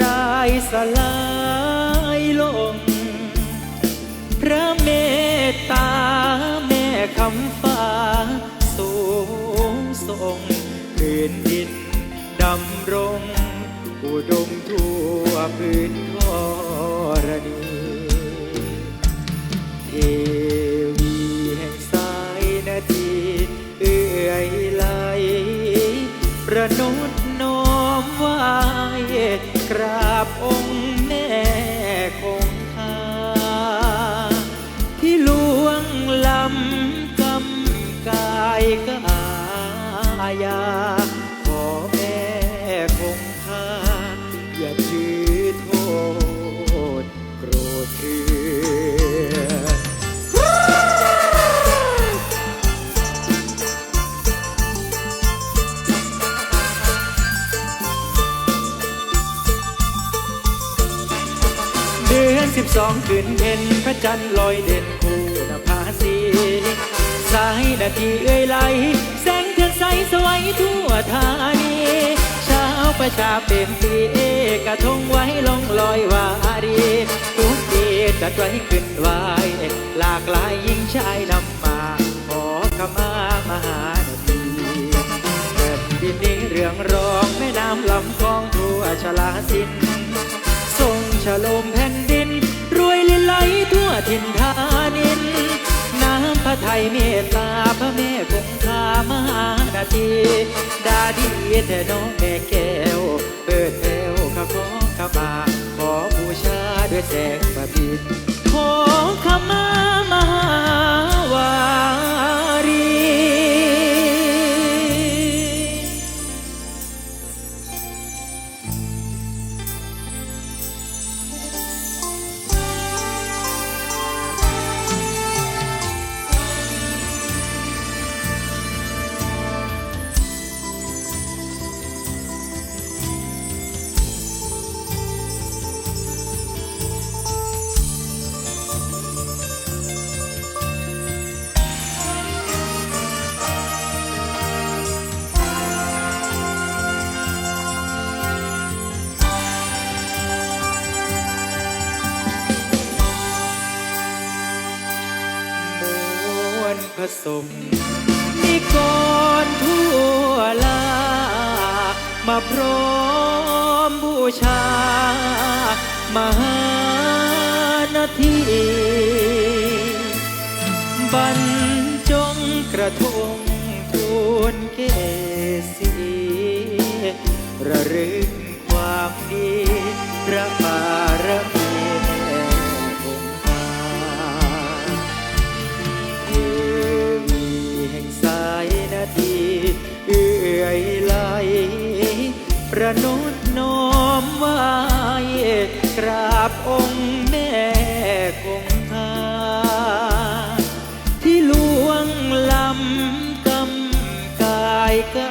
รายสลายลง พระเมตตาแม่คำฟ้า สูงส่งพื้นดินดำรง อุดมทั่วพื้นทรณี กรา สองคืนเพ็ญพระจันทร์ลอยเด่นคู่นภาสีสายนาทีเอ้ยไหล แสงเทียนใสสวัยทั่วธานีเช้าประชาเป็นปีเอกระทงไว้ลงลอยวารีทุกปีจัดไว้ขึ้นไหวหลากหลายยิ่งชายนำมาขอขมามหานาทีแผ่นดินนี้เรื่องรองแม่น้ำลำคลองทั่วชลาสินทรงฉลมแผ่น ทั่วถิ่นทานิน น้ำพระไทยเมตตาพระแม่คงคามหานาทีดาดีแท่น้องแม่แก้ว เปิดแถวข้าขอขมาขอบูชาด้วยแสงประพิษขอขมามหาวา สมนิกรทั่วลา มาพร้อมบูชา มหานาทีบรรจงกระทงทูลเกษีระลึก กายกา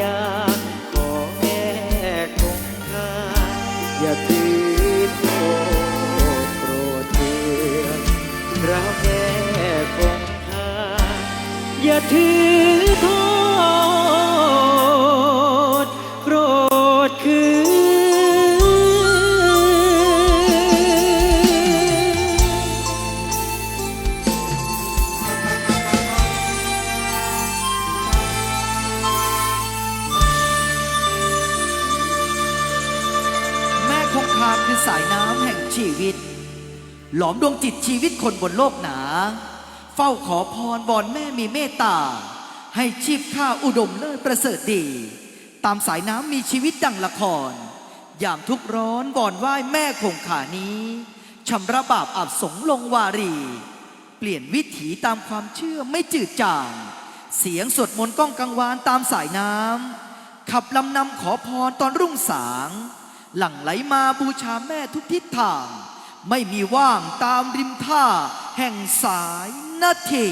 ญาขอแม่คงคาอย่าถือโทษโปรดเถื่องพระแม่คงคาอย่าถือโทษ หลอมดวงจิตชีวิตคนบนโลกหนา เฝ้าขอพรวอนแม่มีเมตตา ให้ชีพข้าอุดมเลิศประเสริฐดี ตามสายน้ำมีชีวิตดังละคร ยามทุกข์ร้อนวอนไหว้แม่คงคานี้ชำระบาปอาบสงลงวารี เปลี่ยนวิถีตามความเชื่อไม่จืดจางเสียงสวดมนต์ก้องกังวานตามสายน้ำขับลำนำขอพรตอนรุ่งสาง หลั่งไหลมาบูชาแม่ทุกทิศทาง ไม่มีว่างตามริมท่าแห่งสายนาที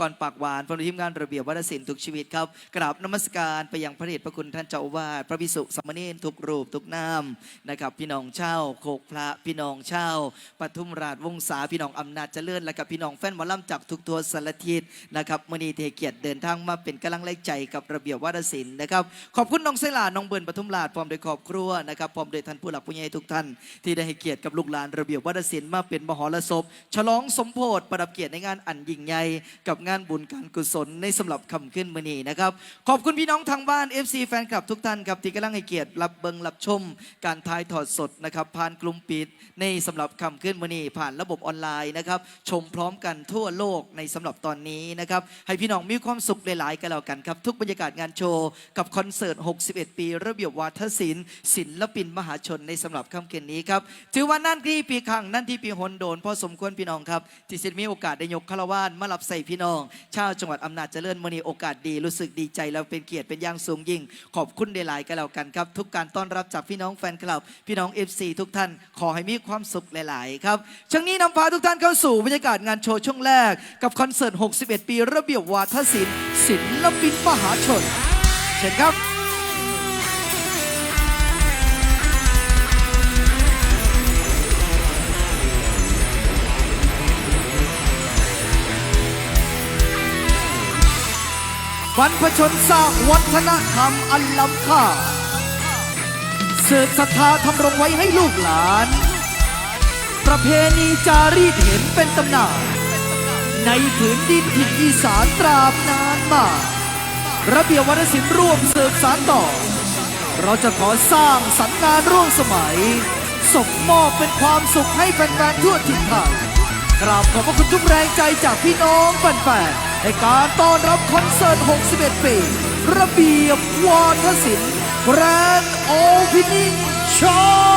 ก่อนปากหวานพร้อมทีมงานระเบียบวัฒนศิลป์ทุกชีวิตครับกราบนมัสการไปยังพระเดชพระคุณท่านเจ้าอาวาสพระภิกษุสามเณรทุกรูปทุกนามนะครับ พี่น้องเช่าโคกพระพี่น้องเช่าปทุมราชวงศาพี่น้องอำนาจเจริญและกับพี่น้องแฟนหมอลำจากทุกทัวสารทิศนะครับมื่อนี้เทเกียรติเดินทางมาเป็นกำลังแรงใจกับระเบียบวัฒนศิลป์นะครับขอบคุณน้องเซลาน้องเบิร์นปทุมราชพร้อมด้วยครอบครัวนะครับพร้อมด้วยท่านผู้หลักผู้ใหญ่ทุกท่าน ที่ได้ให้เกียรติกับลูกหลานระเบียบวัฒนศิลป์มาเป็นมหรสพฉลองสมโพธิประดับเกียรติในงานอันยิ่งใหญ่กับงานบุญการกุศลในสำหรับคำขึ้นมือนี้นะครับ ขอบคุณพี่น้องทางบ้าน FC แฟนคลับทุกท่านครับที่กำลังให้เกียรติรับเบิงรับชม การทายถอดสดนะครับผ่านกลุ่มปิดในสำหรับคำขึ้นมือนี้ผ่านระบบออนไลน์นะครับชมพร้อมกันทั่วโลกในสำหรับตอนนี้นะครับให้พี่น้องมีความสุขหลายๆกันแล้วกันครับทุกบรรยากาศงานโชว์กับคอนเสิร์ต 61 ปี ระเบียบวาทศิลป์ศิลปินมหาชนในสำหรับค่ำคืนนี้ครับถือว่านั่นที่ปีครั้งนั่นที่ปีหนโดนพอสมควรพี่น้องครับที่สิมีโอกาสได้ยกคารวานมารับใส่พี่น้องชาวจังหวัดอำนาจเจริญมณีโอกาสดีรู้สึกดีใจแล้วเป็นเกียรติเป็นอย่างสูงยิ่ง ขอบคุณได้หลายกันแล้วกันครับ ทุกการต้อนรับจากพี่น้องแฟนคลับ พี่น้อง FC ทุกท่านขอให้มีความสุขหลาย ๆ ครับช่วงนี้นำพาทุกท่านเข้าสู่บรรยากาศงานโชว์ช่วงแรก กับคอนเสิร์ต 61 ปี ระเบียบวาทศิลป์ศิลปินมหาชน เชิญครับ บรรพชนสร้างวัฒนธรรมอันล้ำค่าเสืบศรัทธาทำรงไว้ให้ลูกหลาน ประเพณีจารีตเห็นเป็นตำนานในผืนดินถิ่นอีสานตราบนานมา ระเบียบวัฒนศิลป์ร่วมเสริมสารต่อ เราจะขอสร้างสรรค์งานร่วมสมัยส่งมอบเป็นความสุขให้แฟนๆทั่วถิ่นไทยกราบขอบพระคุณทุกแรงใจจากพี่น้องแฟนๆ ในการต้อนรับคอนเสิร์ต 61 ปี ระเบียบวาทศิลป์แกรนด์โอเพนนิ่งโชว์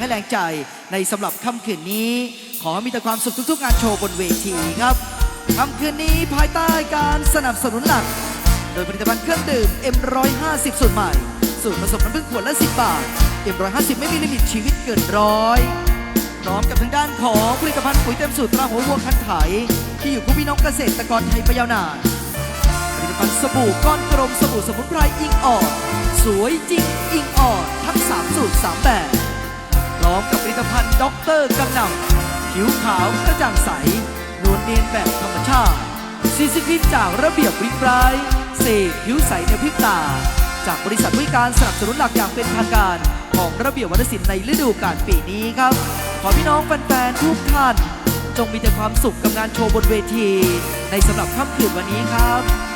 ให้แรงใจในสำหรับค่ำคืนนี้ ขอมีแต่ความสุขทุกๆ งานโชว์บนเวทีครับค่ำคืนนี้ภายใต้การสนับสนุนหลัก โดยผลิตภัณฑ์เครื่องดื่ม M150 สูตรใหม่ สูตรผสมน้ำผึ้งขวดละ 10 บาท M150 ไม่มีลิมิตชีวิตเกินร้อยพร้อมกับทางด้านของผลิตภัณฑ์ปุ๋ยเต็มสูตรตราหัววัวคันไถ ที่อยู่คู่พี่น้องเกษตรกรไทยไปยาวนานผลิตภัณฑ์สบู่ก้อนกลมสบู่สมุนไพรอิงอ่อนสวยจริงอิงอ่อนทั้ง 3 สูตร 3 แบบ อมกับผลิตภัณฑ์ด็อกเตอร์กำนำผิวขาวกระจ่างใส นวลเนียนแบบธรรมชาติซีซิฟิตจากระเบียบวิบรายเสกผิวใสในพริบตา จากบริษัทบริการสนับสนุนหลักอย่างเป็นทางการ ของระเบียบวัฒนศิลป์ในฤดูกาลปีนี้ครับ ขอพี่น้องแฟนๆทุกท่าน จงมีแต่ความสุขกับงานโชว์บนเวที ในสำหรับค่ำคืนวันนี้ครับ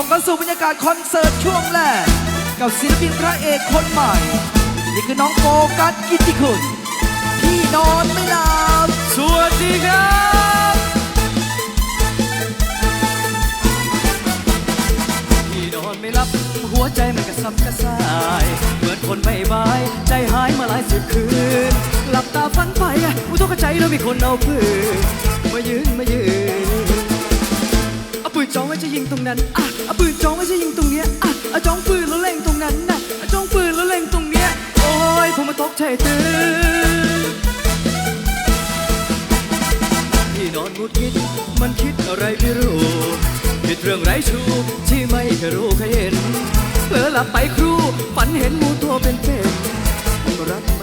ส่งกันสู่บรรยากาศคอนเสิร์ตช่วงแรก กับศิลปินพระเอกคนใหม่ นี่คือน้องโฟกัสกิติคุณพี่นอนไม่หลับสวัสดีครับ พี่นอนไม่หลับ หัวใจมันกระสับกระส่ายเหมือนคนไม่บาย ใจหายมาหลายสิบคืน หลับตาฝันไปอุตกใจแล้วมีคนเอาปืนมายืนมายืน เอาปืนจ้องไว้จะยิงตรงนั้นอะเอาปืนจ้องไว้จะยิงตรงเนี้ยอะเอาจ้องปืนแล้วเล็งตรงนั้นน่ะเอาจ้องปืนแล้วเล็งตรงเนี้ยโอ้ยผมมาตกใจตื่นที่นอนงุดงิด มันคิดอะไรไม่รู้ผิดเรื่องไรชูที่ไม่เคยรู้เคยเห็นเผลอหลับไปครูฝันเห็นงูตัวเป็นเป็นๆรัก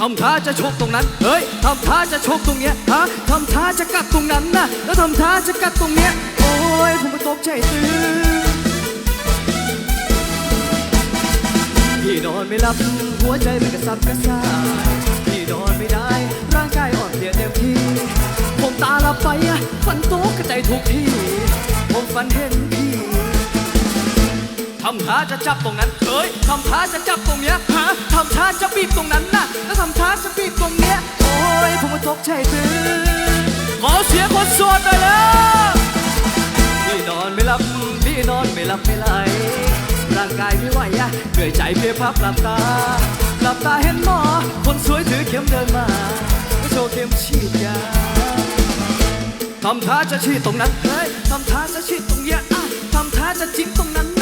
ทำท่าจะชกตรงนั้น เฮ้ยทำท่าจะชกตรงเนี้ยฮะทำท่าจะกัดตรงนั้นนะแล้วทำท่าจะกัดตรงเนี้ย โอ้ยผมมาตกใจตื่นพี่นอนไม่หลับหัวใจมันกระสับกระส่ายพี่นอนไม่ได้ร่างกายอ่อนเพลียเต็มที่ ผมตาลับไปอะฝันโตกระใจทุกที่ผมฝันเห็นพี่ำท่าจะจับตรงนั้นเฮ้ยทำท่าจะจับตรงเนี้ยฮะทำท่าจะบีบตรงนั้นน่ะ แล้วทำท่าจะบีบตรงเนี้ย โอ้ยผมมาตกใจตื่นขอเสียงคนโสดหน่อยแล้วพี่นอนไม่หลับพี่นอนไม่หลับไม่ไหลร่างกายไม่ไหวอะเหนื่อยใจเพียพับหลับตาหลับตาเห็นหมอ คนสวยถือเข็มเดินมาโชว์เข็มฉีดยาทำท่าจะฉีดตรงนั้นเฮ้ยทำท่าจะฉีดตรงเนี้ยอะทำท่าจะจิ้มตรงนั้น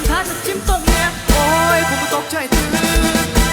ำท่าจะจิ้มตรงเนี้ยโอ้ยผมตกใจตื่น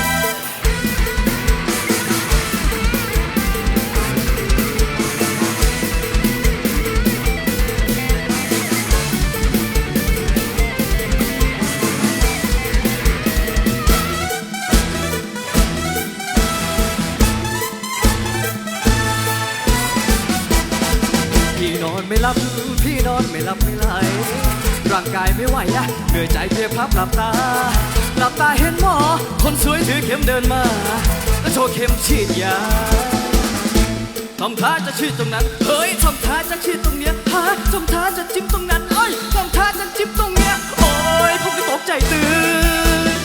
อตรงนั้น เฮ้ยทำท่าจะฉีดตรงเนี้ยฮะทำท่าจะจิ้มตรงนั้นเอ้ยทำท่าจะจิ้มตรงเนี้ย โอ้ยผมก็ตกใจตื่น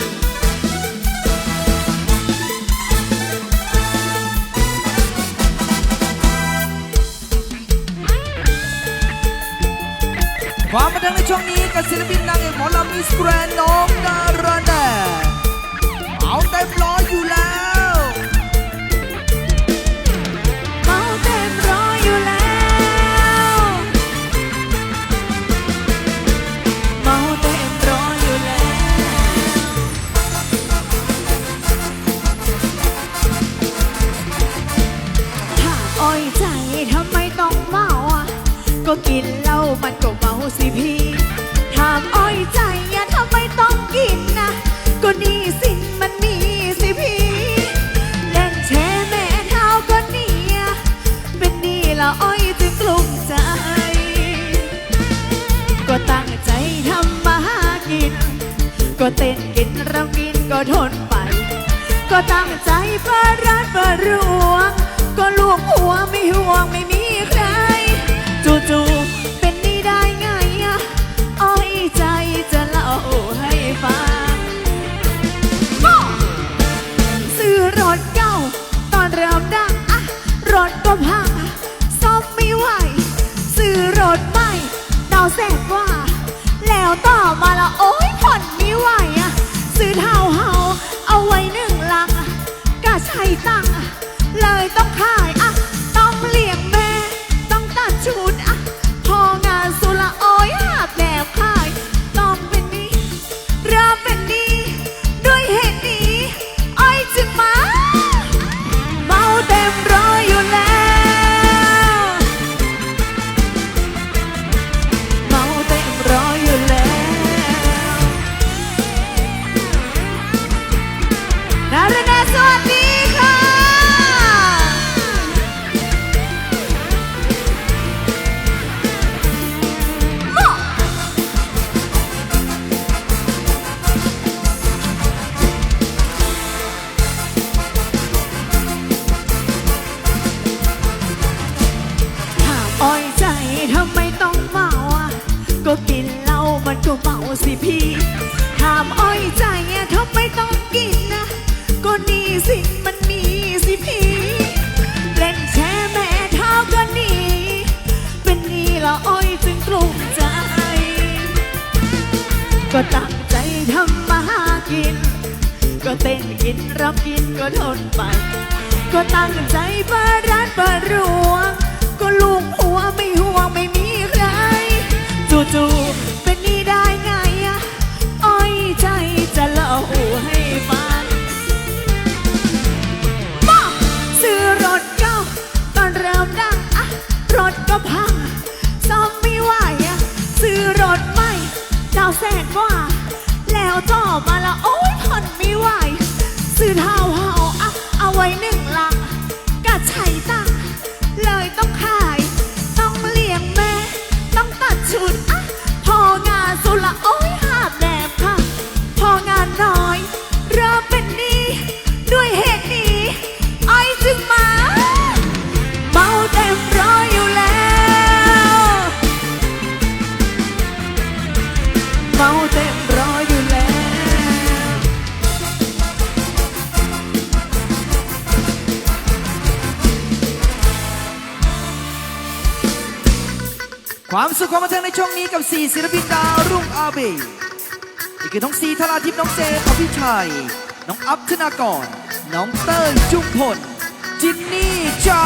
ความบันเทิงในช่วงนี้กับศิลปินนางเอกหมอลำมิสแกรนด์น้องดา ก็กินเหล้ามันก็เมาสิพี่ถามอ้อยใจอย่าทำไมต้องกินนะ ก็นี่สิมันมีสิพี่เล่นแชแม่เท้าก็เนี่ยเป็นนี่ละอ้อยจึงกลุ้มใจ ก็ตั้งใจทำมาหากิน ก็เต้นกินรำกินก็ทนไป ก็ตั้งใจเปิดร้านเปิดรวง ก็ลูกหัวไม่ห่วงไม่มี นี้กับสี่ศิลปินดาวรุ่งอาเบะนี่คือน้องซีธราทิพย์น้องเจนอภิชัย น้องอัพธนากร น้องเต้ยจุ้งพล จินนี่จ้า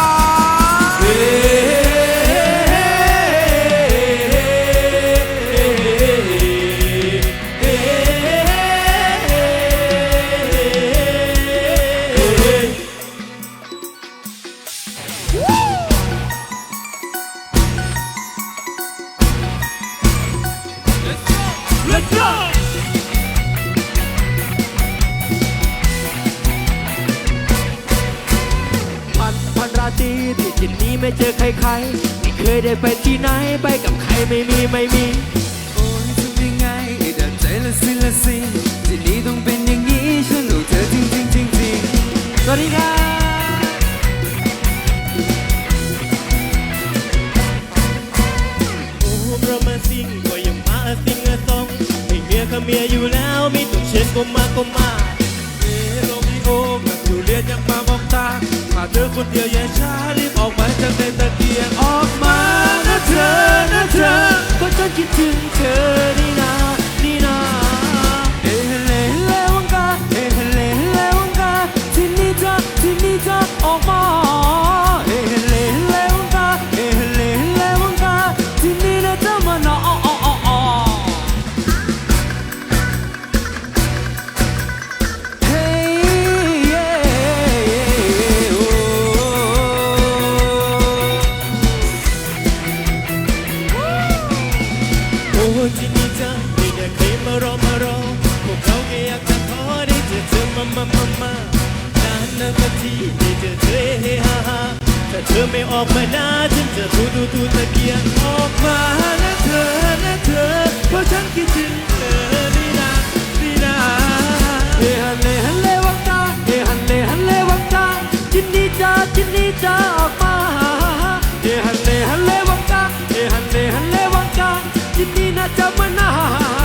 ได้ไปที่ไหนไปกับใครไม่มีไม่มี โอ้ยทำยังไงดันใจละสิละสิที่นี้ต้องเป็นอย่างนี้ฉันรู้เธอจริงจริงจริงจริงสวัสดีครับโอ้ประมาสิ่งก็ยังมาสิ่งอะซองเมียก็เมียอยู่แล้วมีต้องเชิญก็มาก็มาเอโรมิโอกับยูเลียนยังมามองตามาเธอคนเดียวแย่ชา เธอไม่ออกมาหน้าฉันจะทูดูดูตะเกียงออกมานะเธอนะเธอ เพราะฉันคิดถึงเธอนี่นานี่นาเฮฮันเลฮันเลวังกาเฮฮันเลฮันเลวังกาจินนี่จ้าจินนี่จ้าออกมาเฮฮันเลฮันเลวังกาเฮฮันเลฮันเลวังกาจินนี่น่าจะมาหนา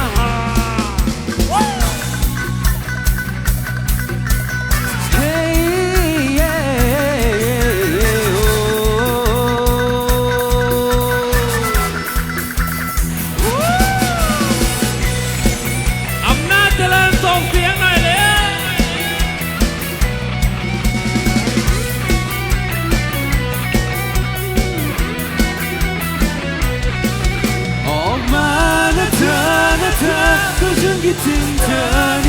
นะ